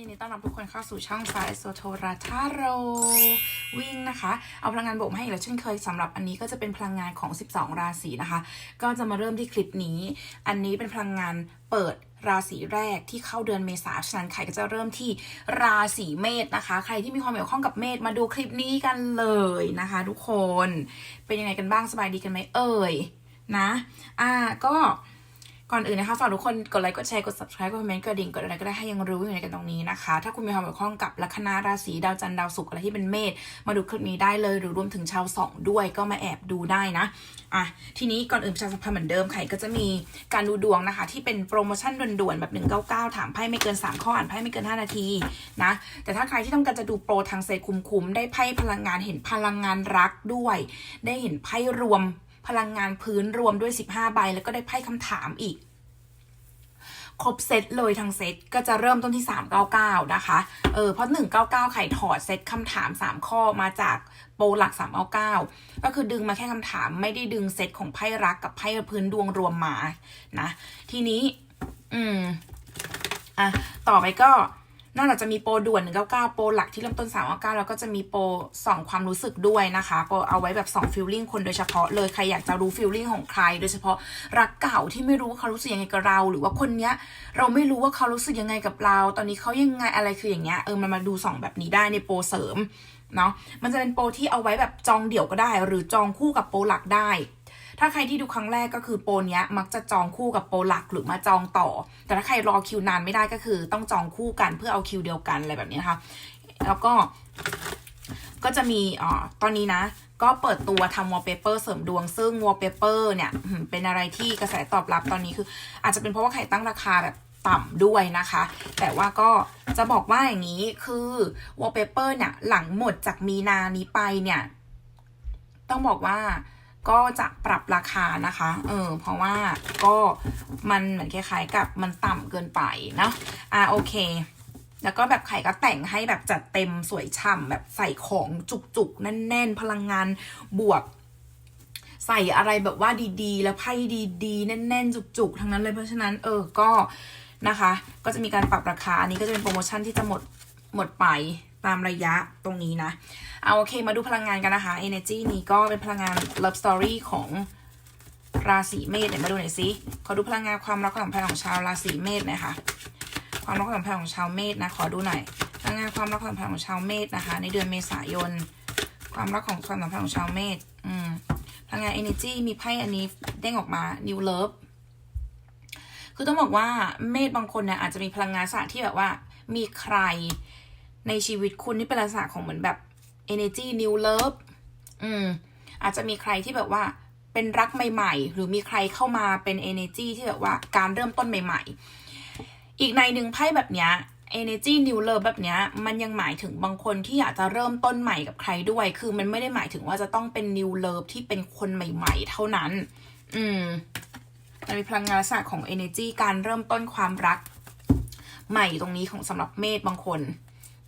ยินดีต้อนรับทุกคนเข้าสู่ช่องสายโซโทราทาโรวิ่งนะคะ เอาพลังงานบวกมาให้อีกแล้วเช่นเคยสำหรับอันนี้ก็จะเป็นพลังงานของ 12 ราศีนะคะ ก็จะมาเริ่มที่คลิปนี้ อันนี้เป็นพลังงานเปิดราศีแรกที่เข้าเดือนเมษาฉะนั้นใครก็จะเริ่มที่ราศีเมษนะคะ ใครที่มีความเกี่ยวข้องกับเมษมาดูคลิปนี้กันเลยนะคะ ทุกคนเป็นยังไงกันบ้างสบายดีกันไหมเอ่ยนะ อ่าก็ ก่อนอื่นนะคะฝากทุกคนกดไลค์กดแชร์กด subscribe กดคอมเมนต์กดดิ่งกดอะไรก็ได้ให้ยังรู้อยู่ในกันตรงนี้นะคะ ถ้าคุณมีความเกี่ยวข้องกับลัคนาราศีดาวจันทร์ดาวศุกร์อะไรที่เป็นเมษมาดูคลิปนี้ได้เลย หรือรวมถึงชาวสองด้วยก็มาแอบดูได้นะอะทีนี้ก่อนอื่นประชาสัมพันธ์เหมือนเดิมใครก็จะมีการดูดวงนะคะ ที่เป็นโปรโมชั่นด่วนๆแบบ 199 ถามไพ่ไม่เกิน 3 ข้ออ่านไพ่ไม่เกิน 5 นาทีนะแต่ถ้าใครที่ต้องการจะดูโปรทางเซคุ้มๆได้ไพ่พลังงานเห็นพลังงานรักด้วย ได้เห็นไพ่รวม พลังงานพื้นรวมด้วย 15 ใบ แล้วก็ได้ไพ่คำถามอีก ครบเซตเลยทั้งเซตก็จะเริ่มต้นที่ 399 นะคะ เออเพราะ 199 ไข่ถอดเซตคำถาม 3 ข้อมาจากโปรหลัก 399 ก็คือดึงมาแค่คำถามไม่ได้ดึงเซตของไพ่รักกับไพ่พื้นดวงรวมมานะ ทีนี้ อืมอะต่อไปก็ นอกจากจะมีโปรด่วน 199 โปรหลักที่เริ่มต้น 399 แล้วก็จะมีโปรส่องความรู้สึกด้วยนะคะ โปรเอาไว้แบบส่องฟิลลิ่งคนโดยเฉพาะเลย ใครอยากจะรู้ฟิลลิ่งของใคร โดยเฉพาะรักเก่าที่ไม่รู้ว่าเขารู้สึกยังไงกับเรา หรือว่าคนเนี้ยเราไม่รู้ว่าเขารู้สึกยังไงกับเรา ตอนนี้เขายังไงอะไรคืออย่างเงี้ย เออ มันมาดูส่องแบบนี้ได้ในโปรเสริมเนาะ มันจะเป็นโปรที่เอาไว้แบบจองเดี่ยวก็ได้ หรือจองคู่กับโปรหลักได้ ถ้าใครที่ดูครั้งแรกก็คือโปรเนี้ยมักจะจองคู่กับโปรหลักหรือมาจองต่อ แต่ถ้าใครรอคิวนานไม่ได้ก็คือต้องจองคู่กันเพื่อเอาคิวเดียวกันอะไรแบบนี้นะคะ แล้วก็ก็จะมีอ่าตอนนี้นะก็เปิดตัวทำวอลเปเปอร์เสริมดวงซึ่งวอลเปเปอร์เนี่ยเป็นอะไรที่กระแสตอบรับตอนนี้คือ อาจจะเป็นเพราะว่าใครตั้งราคาแบบต่ำด้วยนะคะ แต่ว่าก็จะบอกว่าอย่างนี้คือวอลเปเปอร์เนี่ยหลังหมดจากมีนานี้ไปเนี่ย ต้องบอกว่า ก็จะปรับราคานะคะ เออ เพราะว่าก็มันเหมือนคล้ายๆกับมันต่ำเกินไปเนาะ อ่าโอเค แล้วก็แบบไข่ก็แต่งให้แบบจัดเต็มสวยฉ่ำแบบใส่ของจุกๆ แน่นๆ พลังงานบวก ใส่อะไรแบบว่าดีๆ แล้วไพ่ดีๆ แน่นๆ จุกๆ ทั้งนั้นเลยเพราะฉะนั้น เออ ก็นะคะ ก็จะมีการปรับราคา อันนี้ก็จะเป็นโปรโมชั่นที่จะหมดหมดไป ตามระยะตรงนี้นะเอาโอเคมาดูพลังงานกันนะคะ Energy นี้ก็เป็นพลังงาน Love Story ของราศีเมษเดี๋ยวมาดูหน่อยสิขอดูพลังงานความรักความสัมพันธ์ของชาวราศีเมษน่อยค่ะความรักความสัมพันธ์ของชาวเมษนะขอดูหน่อยพลังงานความรักความสัมพันธ์ของชาวเมษนะคะ ในเดือนเมษายน ความรักของความสัมพันธ์ของชาวเมษอืมพลังงาน Energy มีไพ่อันนี้เด้งออกมา New Love คือต้องบอกว่าเมษบางคนเนี่ยอาจจะมีพลังงานสะที่แบบว่า มีใคร ในชีวิตคุณที่เป็นลักษณะของเหมือนแบบ energy new love อืม อาจจะมีใครที่แบบว่าเป็นรักใหม่ ๆ หรือมีใครเข้ามาเป็น energy ที่แบบว่าการเริ่มต้นใหม่ ๆ อีกในหนึ่งไพ่แบบเนี้ย energy new love แบบเนี้ยมันยังหมายถึงบางคนที่อยากจะเริ่มต้นใหม่กับใครด้วย คือมันไม่ได้หมายถึงว่าจะต้องเป็น new love ที่เป็นคนใหม่ ๆ เท่านั้น อืมมันมีพลังงานลักษณะของ energy การเริ่มต้นความรักใหม่ตรงนี้ของสำหรับเมษบางคน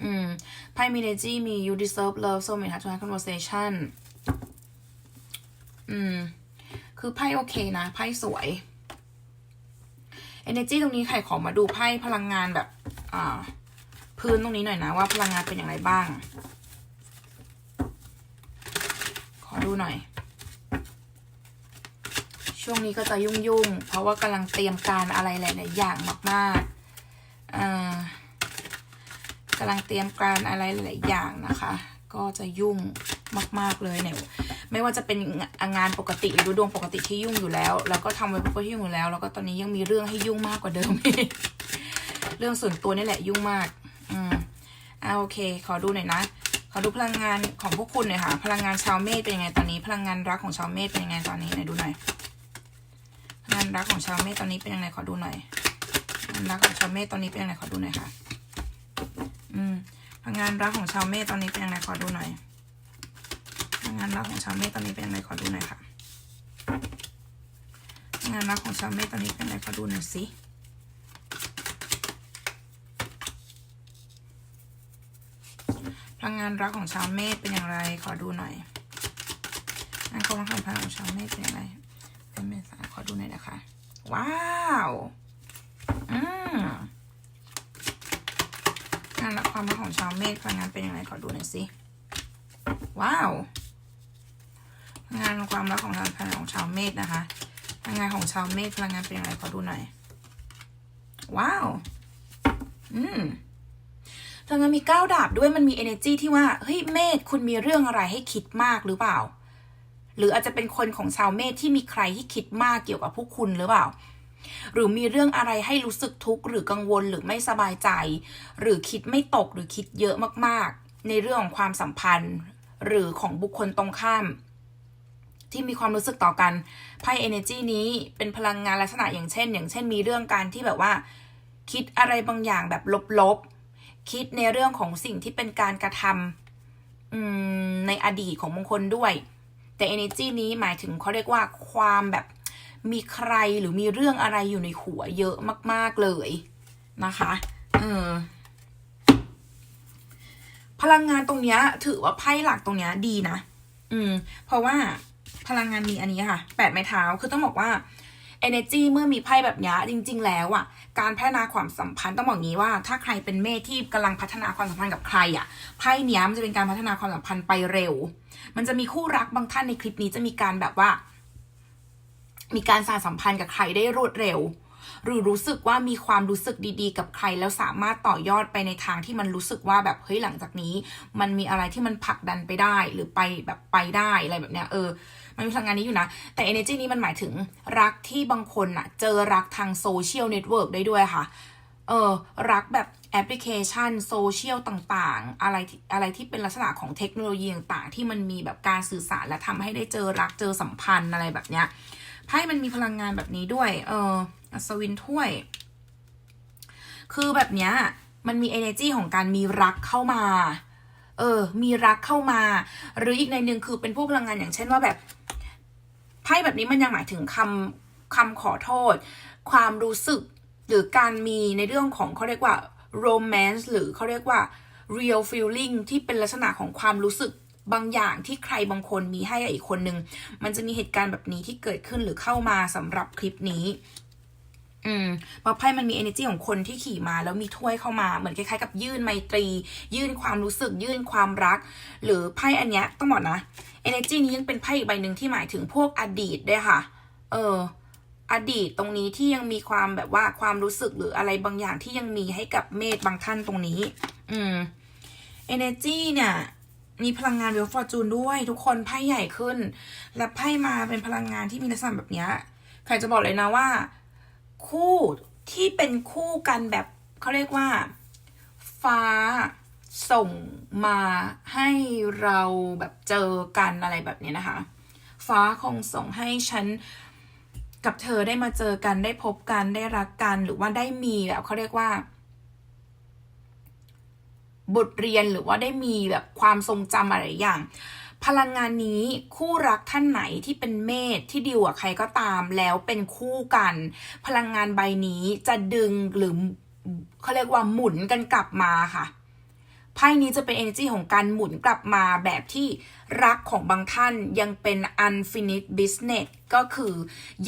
อืมไพ่มี energy มี you deserve love so many heart to hard conversation อืม คือไพ่โอเคนะ ไพ่สวย energy ตรงนี้ใครขอมาดูไพ่พลังงานแบบ อ่า พื้นตรงนี้หน่อยนะ ว่าพลังงานเป็นอย่างไรบ้าง ขอดูหน่อย ช่วงนี้ก็จะยุ่งๆ เพราะว่ากำลังเตรียมการอะไรหลายๆอย่างมากๆ อ่า กำลังเตรียมการอะไรหลายอย่างนะคะ ก็จะยุ่งมาก ๆ เลยเนี่ยไม่ว่าจะเป็นงานปกติหรือดวงปกติที่ยุ่งอยู่แล้ว แล้วก็ทำไว้เพื่อที่ยุ่งอยู่แล้ว แล้วก็ตอนนี้ยังมีเรื่องให้ยุ่งมากกว่าเดิมอีกเรื่องส่วนตัวนี่แหละยุ่งมาก อืมอ่าโอเค ขอดูหน่อยนะ ขอดูพลังงานของพวกคุณหน่อยค่ะ พลังงานชาวเมษเป็นยังไงตอนนี้ พลังงานรักของชาวเมษเป็นยังไงตอนนี้ไหนดูหน่อย พลังงานรักของชาวเมษตอนนี้เป็นยังไงขอดูหน่อยพลังงานรักของชาวเมษตอนนี้เป็นยังไงขอดูหน่อยค่ะ อืมพลังงานรักของชาวเมษตอนนี้เป็นยังไงขอดูหน่อยพลังงานรักของชาวเมษตอนนี้เป็นยังไงขอดูหน่อยค่ะพลังงานรักของชาวเมษตอนนี้เป็นยังไงขอดูหน่อยสิพลังงานรักของชาวเมษเป็นอย่างไร ขอดูหน่อยงานความรักของพลังของชาวเมษเป็นอย่างไรเป็นเมษาขอดูหน่อยนะคะ ว้าว อืม งานและความรักของชาวเมษพลังงานเป็นยังไงขอดูหน่อยสิ ว้าวพลังงานความรักของทางพลังงานของชาวเมษนะคะพลังงานของชาวเมษพลังงานเป็นยังไงขอดูหน่อย ว้าว อืมพลังงานมีเก้าดาบด้วยมันมี energy ที่ว่าเฮ้ยเมษคุณมีเรื่องอะไรให้คิดมากหรือเปล่า หรืออาจจะเป็นคนของชาวเมษที่มีใครที่คิดมากเกี่ยวกับพวกคุณหรือเปล่า หรือมีเรื่องอะไรให้รู้สึกทุกข์หรือกังวลหรือไม่สบายใจ หรือคิดไม่ตกหรือคิดเยอะมากๆ ในเรื่องของความสัมพันธ์ หรือของบุคคลตรงข้าม ที่มีความรู้สึกต่อกันไพ่ energy นี้เป็นพลังงานลักษณะอย่างเช่น อย่างเช่น มีเรื่องการที่แบบว่า คิดอะไรบางอย่างแบบลบๆ คิดในเรื่องของสิ่งที่เป็นการกระทำอืมในอดีตของบางคนด้วยแต่ energy นี้หมายถึงเขาเรียกว่าความแบบ มีใครหรือมีเรื่องอะไรอยู่ในหัวเยอะมาก ๆเลยนะคะเออพลังงานตรงเนี้ย ถือว่าไพ่หลักตรงเนี้ยดีนะ อืม เพราะว่าพลังงานมีอันนี้ค่ะแปดไม้เท้าคือต้องบอกว่า energy เมื่อมีไพ่แบบนี้จริง ๆ แล้วอะ การพัฒนาความสัมพันธ์ต้องบอกงี้ว่า ถ้าใครเป็นเมษที่กำลังพัฒนาความสัมพันธ์กับใครอะไพ่เนี้ยมันจะเป็นการพัฒนาความสัมพันธ์ไปเร็ว มันจะมีคู่รักบางท่านในคลิปนี้จะมีการแบบว่า มีการสานสัมพันธ์กับใครได้รวดเร็ว หรือรู้สึกว่ามีความรู้สึกดีๆ กับใครแล้วสามารถต่อยอดไปในทางที่มันรู้สึกว่าแบบเฮ้ยหลังจากนี้ มันมีอะไรที่มันผลักดันไปได้หรือไปแบบไปได้อะไรแบบเนี้ยเออ มันมีพลังงานนี้อยู่นะ แต่ energy นี้มันหมายถึงรักที่บางคนอะเจอรักทางโซเชียลเน็ตเวิร์กได้ด้วยค่ะเออรักแบบแอปพลิเคชันโซเชียลต่างๆ อะไรที่อะไรที่เป็นลักษณะของเทคโนโลยีต่างๆ ที่มันมีแบบการสื่อสารและทำให้ได้เจอรักเจอสัมพันธ์อะไรแบบเนี้ย ไพ่มันมีพลังงานแบบนี้ด้วย เอออัศวินถ้วย คือแบบเนี้ย มันมี energy ของการมีรักเข้ามา เออ มีรักเข้ามา หรืออีกในหนึ่งคือเป็นพวกพลังงานอย่างเช่นว่าแบบไพ่แบบนี้มันยังหมายถึงคำคำขอโทษ ความรู้สึก หรือการมีในเรื่องของเขาเรียกว่า romance หรือเขาเรียกว่า real feeling ที่เป็นลักษณะของความรู้สึก บางอย่างที่ใครบางคนมีให้กับอีกคนนึง มันจะมีเหตุการณ์แบบนี้ที่เกิดขึ้นหรือเข้ามาสำหรับคลิปนี้ อืมเพราะไพ่มันมี energy ของคนที่ขี่มาแล้วมีถ้วยเข้ามาเหมือนคล้ายๆกับยื่นไมตรี ยื่นความรู้สึก ยื่นความรัก หรือไพ่อันเนี้ยต้องบอกนะ energy นี้ยังเป็นไพ่อีกใบหนึ่งที่หมายถึงพวกอดีตด้วยค่ะ เอออดีตตรงนี้ที่ยังมีความแบบว่าความรู้สึกหรืออะไรบางอย่างที่ยังมีให้กับเมธบางท่านตรงนี้ อืม energy เนี่ย มีพลังงานเวลฟอร์จูนด้วย ทุกคนไพ่ใหญ่ขึ้น และไพ่มาเป็นพลังงานที่มีลักษณะแบบนี้ใครจะบอกเลยนะว่า คู่ที่เป็นคู่กันแบบเขาเรียกว่า ฟ้าส่งมาให้เราแบบเจอกันอะไรแบบนี้นะคะ ฟ้าคงส่งให้ฉันกับเธอได้มาเจอกันได้พบกันได้รักกันหรือว่าได้มีแบบเขาเรียกว่า บทเรียนหรือว่าได้มีแบบความทรงจำอะไรอย่าง พลังงานนี้คู่รักท่านไหนที่เป็นเมษที่ดิวกับใครก็ตามแล้วเป็นคู่กัน พลังงานใบนี้จะดึงหรือเขาเรียกว่าหมุนกันกลับมาค่ะไพ่นี้จะเป็น energy ของการหมุนกลับมาแบบที่รักของบางท่านยังเป็น unfinished business ก็คือ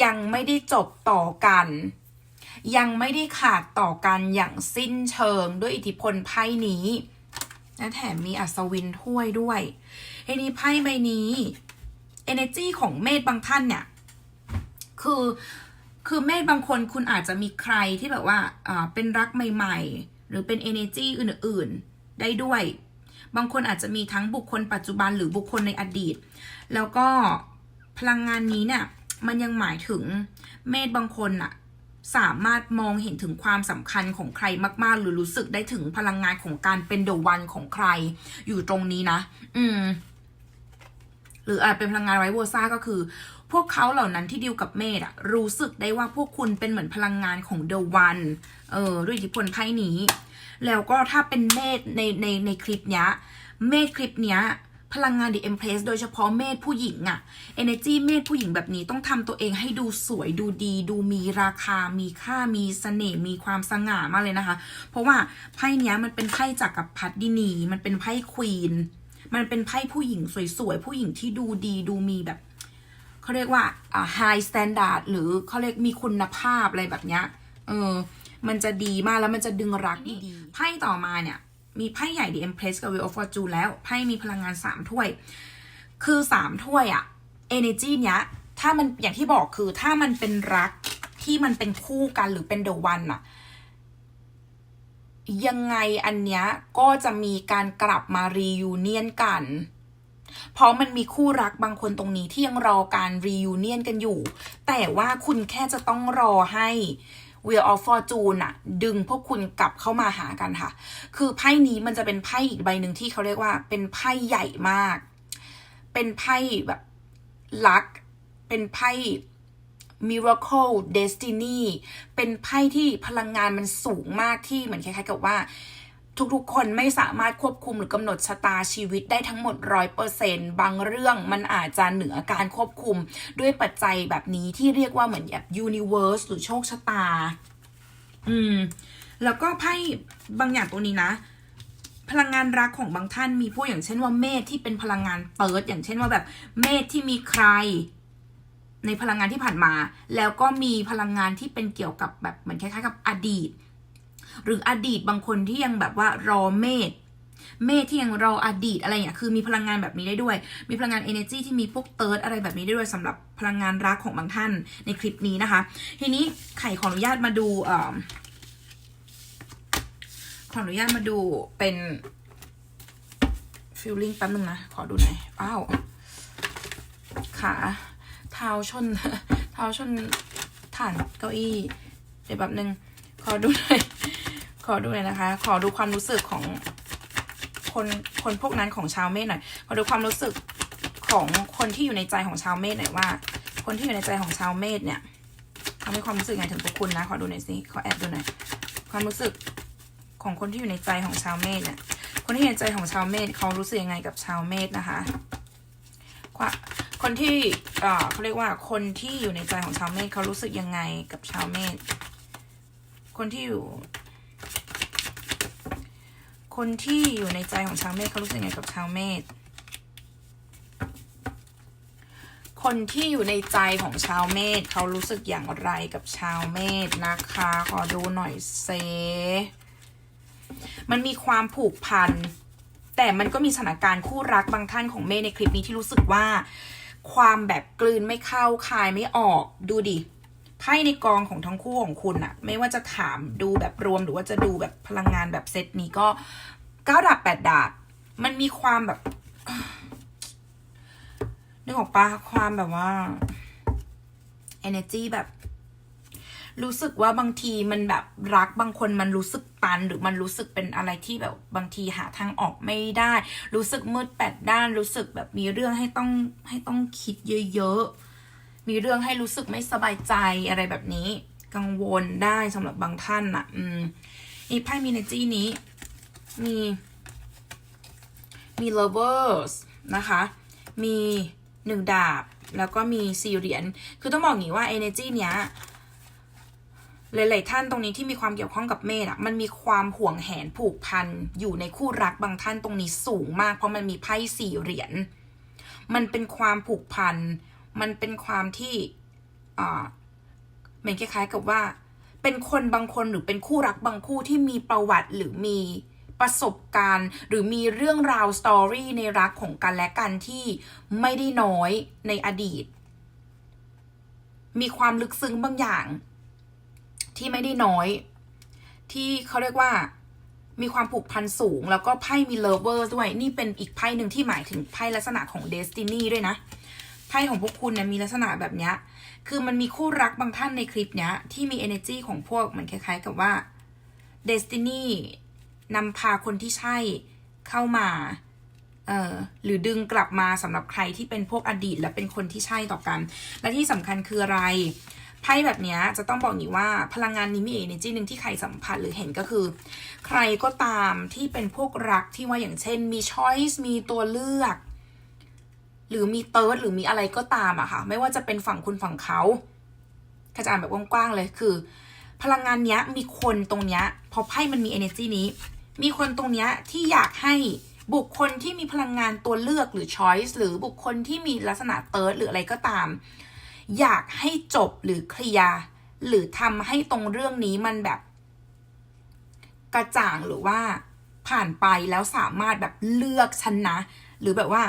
ยังไม่ได้จบต่อกัน ยังไม่ได้ขาดต่อกันอย่างสิ้นเชิงด้วยอิทธิพลไพ่นี้และแถมมีอัศวินถ้วยด้วยทีนี้ไพ่ใบนี้ energy ของเมษบางท่านเนี่ย คือคือเมษบางคนคุณอาจจะมีใครที่แบบว่าอ่าเป็นรักใหม่ ๆ หรือเป็น energy อื่นๆ ได้ด้วย บางคนอาจจะมีทั้งบุคคลปัจจุบันหรือบุคคลในอดีต แล้วก็พลังงานนี้เนี่ย มันยังหมายถึงเมษบางคนอะ สามารถมองเห็นถึงความสำคัญของใครมาก ๆ หรือรู้สึกได้ถึงพลังงานของการเป็นเดอะวันของใคร อยู่ตรงนี้นะ อืม หรืออาจเป็นพลังงานไวโวซ่าก็คือ พวกเขาเหล่านั้นที่ดิวกับเมธอะรู้สึกได้ว่าพวกคุณเป็นเหมือนพลังงานของเดอะวันเออด้วยอิทธิพลไพ่นี้ แล้วก็ถ้าเป็นเมธในในในคลิปเนี้ย เมธคลิปเนี้ย พลังงาน The Empress โดยเฉพาะเมธผู้หญิงอะ Energy เมธผู้หญิงแบบนี้ต้องทำตัวเองให้ดูสวยดูดี ดูมีราคา มีค่ามีเสน่ห์มีความสง่ามากเลยนะคะ เพราะว่าไพ่เนี้ยมันเป็นไพ่จากกับพัดดินีมันเป็นไพ่ควีนมันเป็นไพ่ผู้หญิงสวยๆผู้หญิงที่ดูดีดูมีแบบเขาเรียกว่าอ่า high standard หรือเขาเรียกมีคุณภาพอะไรแบบเนี้ยเออ มันจะดีมากแล้วมันจะดึงรักดีๆไพ่ต่อมาเนี่ย มีไพ่ใหญ่ The Empress กับ Wheel of Fortune แล้ว ไพ่มีพลังงานสามถ้วย คือสามถ้วยอะ energy เนี้ย ถ้ามันอย่างที่บอกคือถ้ามันเป็นรักที่มันเป็นคู่กันหรือเป็น the one อะยังไงอันเนี้ยก็จะมีการกลับมา reunion กัน เพราะมันมีคู่รักบางคนตรงนี้ที่ยังรอการ reunion กันอยู่ แต่ว่าคุณแค่จะต้องรอให้ Wheel of Fortune อะดึงพวกคุณกลับเข้ามาหากันค่ะ คือไพ่นี้มันจะเป็นไพ่อีกใบหนึ่งที่เขาเรียกว่าเป็นไพ่ใหญ่มาก เป็นไพ่แบบลัก เป็นไพ่ miracle destiny เป็นไพ่ที่พลังงานมันสูงมากที่เหมือนคล้ายๆกับว่า ทุกๆ คนไม่สามารถควบคุมหรือกำหนดชะตาชีวิตได้ทั้งหมดร้อยเปอร์เซนบางเรื่องมันอาจจะเหนือการควบคุมด้วยปัจจัยแบบนี้ที่เรียกว่าเหมือนแบบ universe หรือโชคชะตา อืม แล้วก็ไพ่บางอย่างตัวนี้นะ พลังงานรักของบางท่านมีพวกอย่างเช่นว่าเมษที่เป็นพลังงานเปิด อย่างเช่นว่าแบบเมษที่มีใคร ในพลังงานที่ผ่านมา แล้วก็มีพลังงานที่เป็นเกี่ยวกับแบบเหมือนคล้ายๆ กับอดีต หรืออดีตบางคนที่ยังแบบว่ารอเมษเมษที่ยังรออดีตอะไรเงี้ยคือมีพลังงานแบบนี้ได้ด้วย มีพลังงาน energy ที่มีพวกเติร์ดอะไรแบบนี้ได้ด้วยสำหรับพลังงานรักของบางท่านในคลิปนี้นะคะ ทีนี้ไข่ขออนุญาตมาดูเอ่อขออนุญาตมาดูเป็นฟิลลิ่งแป๊บนึงนะ ขอดูหน่อยอ้าวขาเท้าชนเท้าชนฐานเก้าอี้ เดี๋ยวแบบนึงขอดูหน่อย ขอดูหน่อยนะคะ ขอดูความรู้สึกของคนคนพวกนั้นของชาวเมษหน่อย ขอดูความรู้สึกของคนที่อยู่ในใจของชาวเมษหน่อยว่า คนที่อยู่ในใจของชาวเมษเนี่ยเขามีความรู้สึกไงถึงพวกคุณนะ ขอดูหน่อยสิขอแอบดูหน่อย ความรู้สึกของคนที่อยู่ในใจของชาวเมษเนี่ย คนที่อยู่ในใจของชาวเมษเขารู้สึกยังไงกับชาวเมษนะคะคนที่เอ่อเขาเรียกว่า คนที่อยู่ในใจของชาวเมษเขารู้สึกยังไงกับชาวเมษ คนที่อยู่ คนที่อยู่ในใจของชาวเมษเขารู้สึกยังไงกับชาวเมษคนที่อยู่ในใจของชาวเมษเขารู้สึกอย่างไรกับชาวเมษนะคะ ขอดูหน่อยเซ มันมีความผูกพัน แต่มันก็มีสถานการณ์คู่รักบางท่านของเมษในคลิปนี้ที่รู้สึกว่า ความแบบกลืนไม่เข้าคายไม่ออกดูดิ ไพ่ในกองของทั้งคู่ของคุณอะไม่ว่าจะถามดูแบบรวมหรือว่าจะดูแบบพลังงานแบบเซตนี้ก็เก้าดาบแปดดาบมันมีความแบบนึกออกปะความแบบว่า energy แบบ รู้สึกว่าบางทีมันแบบรักบางคนมันรู้สึกตัน หรือมันรู้สึกเป็นอะไรที่แบบบางทีหาทางออกไม่ได้ รู้สึกมืดแปดด้าน รู้สึกแบบมีเรื่องให้ต้องให้ต้องคิดเยอะๆ มีเรื่องให้รู้สึกไม่สบายใจอะไรแบบนี้ กังวลได้สำหรับบางท่านอะอืมอีไพ่มีเนจี้นี้ มีมี lovers นะคะ มีหนึ่งดาบ แล้วก็มีสี่เหรียญ คือต้องบอกอย่างนี้ว่า energy เนี้ย หลายๆท่านตรงนี้ที่มีความเกี่ยวข้องกับเมษอะมันมีความห่วงแหนผูกพัน อยู่ในคู่รักบางท่านตรงนี้สูงมาก เพราะมันมีไพ่สี่เหรียญ มันเป็นความผูกพัน มันเป็นความที่อ่าเหมือนคล้ายๆกับว่า เป็นคนบางคนหรือเป็นคู่รักบางคู่ที่มีประวัติหรือมีประสบการณ์ หรือมีเรื่องราวสตอรี่ในรักของกันและกันที่ไม่ได้น้อยในอดีต มีความลึกซึ้งบางอย่าง ที่ไม่ได้น้อย ที่เขาเรียกว่ามีความผูกพันสูง แล้วก็ไพ่มีเลเวอร์ด้วย นี่เป็นอีกไพ่หนึ่งที่หมายถึงไพ่ลักษณะของเดสตินีด้วยนะ ไพ่ของพวกคุณเนี่ยมีลักษณะแบบเนี้ย คือมันมีคู่รักบางท่านในคลิปเนี้ย ที่มี energy ของพวกเหมือนคล้าย ๆ กับว่า destiny นำพาคนที่ใช่เข้ามาเอ่อหรือดึงกลับมาสำหรับใครที่เป็นพวกอดีตและเป็นคนที่ใช่ต่อกัน และที่สำคัญคืออะไรไพ่แบบนี้จะต้องบอกอย่างนี้ว่าพลังงานนี้มี energy หนึ่งที่ใครสัมผัสหรือเห็นก็คือ ใครก็ตามที่เป็นพวกรักที่ว่าอย่างเช่น มี choice มีตัวเลือก หรือมีเติร์ดหรือมีอะไรก็ตามอะค่ะ ไม่ว่าจะเป็นฝั่งคุณฝั่งเขาขจารย์แบบกว้างๆเลยคือ พลังงานเนี้ยมีคนตรงเนี้ยพอไพ่มันมี energy นี้ มีคนตรงเนี้ยที่อยากให้บุคคลที่มีพลังงานตัวเลือกหรือ choice หรือบุคคลที่มีลักษณะเติร์ดหรืออะไรก็ตาม อยากให้จบหรือเคลียร์หรือทำให้ตรงเรื่องนี้มันแบบ กระจ่างหรือว่าผ่านไปแล้วสามารถแบบเลือกฉันนะ หรือแบบว่า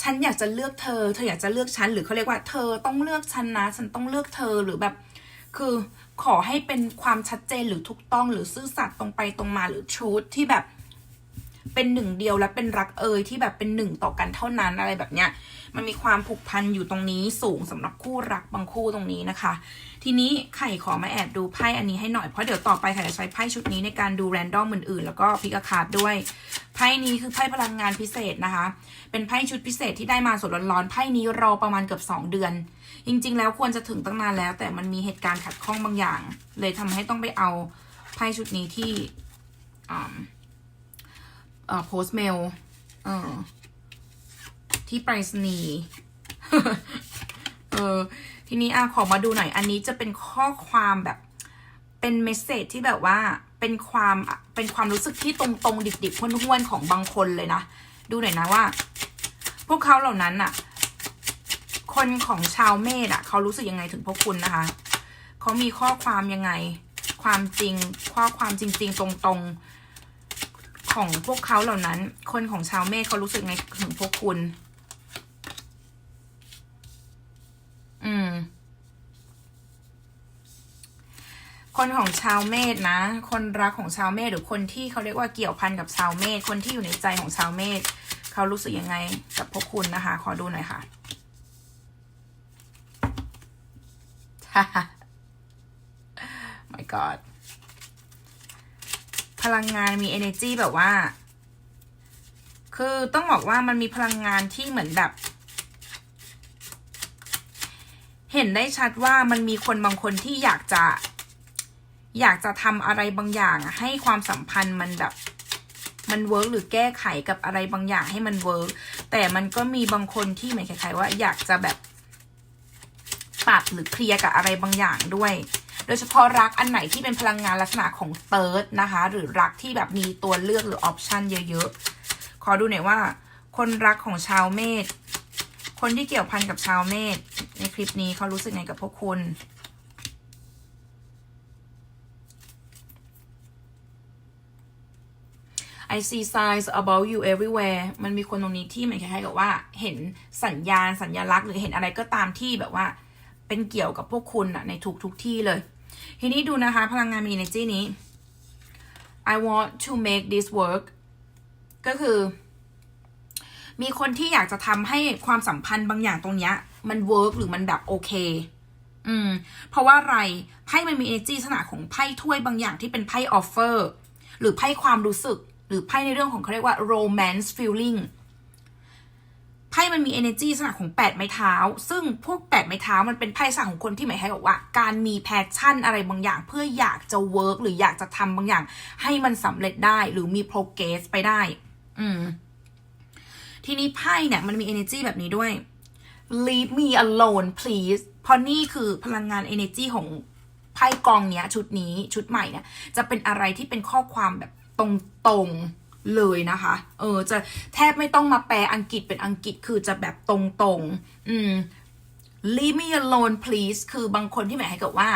ฉันอยากจะเลือกเธอ เธออยากจะเลือกฉัน หรือเขาเรียกว่าเธอต้องเลือกฉันนะ ฉันต้องเลือกเธอ หรือแบบ คือขอให้เป็นความชัดเจนหรือถูกต้องหรือซื่อสัตย์ตรงไปตรงมาหรือ truth ที่แบบ เป็นหนึ่งเดียวและเป็นรักเอยที่แบบเป็นหนึ่งต่อกันเท่านั้นอะไรแบบเนี้ย มันมีความผูกพันอยู่ตรงนี้สูงสำหรับคู่รักบางคู่ตรงนี้นะคะ ทีนี้ไข่ขอมาแอบดูไพ่อันนี้ให้หน่อยเพราะเดี๋ยวต่อไปไข่จะใช้ไพ่ชุดนี้ในการดูแรนดอมอื่นๆ แล้วก็พิกอาคาร์ดด้วย ไพ่นี้คือไพ่พลังงานพิเศษนะคะ เป็นไพ่ชุดพิเศษที่ได้มาสดร้อนๆไพ่นี้รอประมาณเกือบ2 เดือน จริง ๆ แล้วควรจะถึงตั้งนานแล้ว แต่มันมีเหตุการณ์ขัดข้องบางอย่าง เลยทำให้ต้องไปเอาไพ่ชุดนี้ที่อ่าเอ่อโพสเมลเอ่อที่ไปรษณีย์เออทีนี้อะขอมาดูหน่อย อันนี้จะเป็นข้อความแบบ เป็นเมสเซจที่แบบว่า เป็นความเป็นความรู้สึกที่ตรงตรงๆ ดิบๆห้วนๆของบางคนเลยนะ ดูหน่อยนะว่า พวกเขาเหล่านั้นน่ะคนของชาวเมษอะเขารู้สึกยังไงถึงพวกคุณนะคะเขามีข้อความยังไง ความจริงข้อความจริง ๆ ตรงๆ ของพวกเขาเหล่านั้น คนของชาวเมษเขารู้สึกไงถึงพวกคุณ อืม คนของชาวเมษนะ คนรักของชาวเมษหรือคนที่เขาเรียกว่าเกี่ยวพันกับชาวเมษคนที่อยู่ในใจของชาวเมษเขารู้สึกยังไงกับพวกคุณนะคะ ขอดูหน่อยค่ะ my god พลังงานมี energy แบบว่า คือต้องบอกว่ามันมีพลังงานที่เหมือนแบบ เห็นได้ชัดว่ามันมีคนบางคนที่อยากจะ อยากจะทำอะไรบางอย่างให้ความสัมพันธ์มันแบบมันเวิร์กหรือแก้ไขกับอะไรบางอย่างให้มันเวิร์กแต่มันก็มีบางคนที่เหมือนคล้ายๆว่าอยากจะแบบตัดหรือเคลียร์กับอะไรบางอย่างด้วย โดยเฉพาะรักอันไหนที่เป็นพลังงานลักษณะของเติร์ดนะคะ หรือรักที่แบบมีตัวเลือกหรือออปชันเยอะๆ ขอดูหน่อยว่า คนรักของชาวเมษคนที่เกี่ยวพันกับชาวเมษในคลิปนี้เขารู้สึกไงกับพวกคุณ I see signs about you everywhere มันมีคนตรงนี้ที่เหมือนคล้ายๆกับว่า เห็นสัญญาณสัญญลักษณ์หรือเห็นอะไรก็ตามที่แบบว่า เป็นเกี่ยวกับพวกคุณอะในทุกทุกที่เลย ทีนี้ดูนะคะ พลังงานมี energy นี้ I want to make this work ก็คือ มีคนที่อยากจะทำให้ความสัมพันธ์บางอย่างตรงเนี้ย มันเวิร์กหรือมันแบบโอเค อืม เพราะว่าอะไร ไพ่มันมี energy ลักษณะของไพ่ถ้วยบางอย่างที่เป็นไพ่ออฟเฟอร์หรือไพ่ความรู้สึก หรือไพ่ในเรื่องของเขาเรียกว่า romance feeling ไพ่มันมี energy ลักษณะของแปดไม้เท้า ซึ่งพวกแปดไม้เท้ามันเป็นไพ่ลักษณะของคนที่หมายให้บอกว่า การมีแพชชั่นอะไรบางอย่าง เพื่ออยากจะ work หรืออยากจะทำบางอย่าง ให้มันสำเร็จได้หรือมี progress ไปได้ อืม ทีนี้ไพ่เนี่ยมันมี energy แบบนี้ด้วย leave me alone please เพราะนี่คือพลังงาน energy ของไพ่กองเนี้ย ชุดนี้ชุดใหม่เนี่ยจะเป็นอะไรที่เป็นข้อความแบบ ตรงๆเลยนะคะ เออ จะแทบไม่ต้องมาแปลอังกฤษเป็นอังกฤษคือจะแบบตรงๆ อืม leave me alone please คือบางคนที่หมายให้กับว่า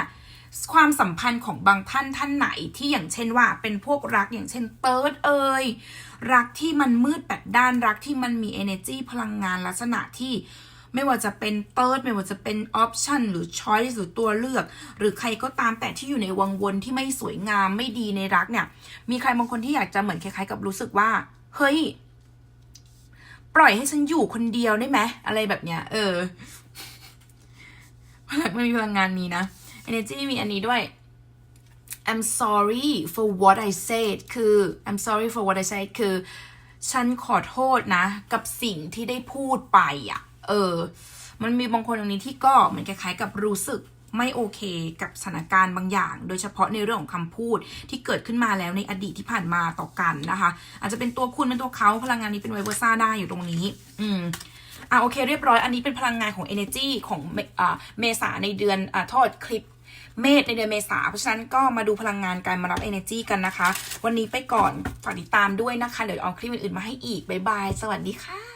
ความสัมพันธ์ของบางท่านท่านไหนที่อย่างเช่นว่า เป็นพวกรักอย่างเช่นเติร์ดเอ่ยรักที่มันมืดแปดด้านรักที่มันมี energy พลังงานลักษณะที่ ไม่ว่าจะเป็นเติร์ดไม่ว่าจะเป็นออปชันหรือช้อยส์หรือตัวเลือก หรือใครก็ตามแต่ที่อยู่ในวังวนที่ไม่สวยงามไม่ดีในรักเนี่ย มีใครบางคนที่อยากจะเหมือนคล้ายๆกับรู้สึกว่า เฮ้ย ปล่อยให้ฉันอยู่คนเดียวได้ไหมอะไรแบบเนี้ย เออพลังมันมีพลังงานนี้นะ energy มีอันนี้ด้วย I'm sorry for what I said คือ I'm sorry for what I said คือ ฉันขอโทษนะ กับสิ่งที่ได้พูดไปอะ เออ มันมีบางคนตรงนี้ที่ก็เหมือนคล้ายๆกับรู้สึกไม่โอเคกับสถานการณ์บางอย่าง โดยเฉพาะในเรื่องของคำพูดที่เกิดขึ้นมาแล้วในอดีตที่ผ่านมาต่อกันนะคะ อาจจะเป็นตัวคุณเป็นตัวเขาพลังงานนี้เป็นไวเวอร์ซ่าได้อยู่ตรงนี้ อืมอะโอเคเรียบร้อยอันนี้เป็นพลังงานของ energy ของเมอ่าเมษาในเดือนอ่าโทษคลิปเมษในเดือนเมษาเพราะฉะนั้นก็มาดูพลังงานการมารับ energy กันนะคะ วันนี้ไปก่อนฝากติดตามด้วยนะคะ เดี๋ยวเอาคลิปอื่นๆมาให้อีกบ๊ายบาย สวัสดีค่ะ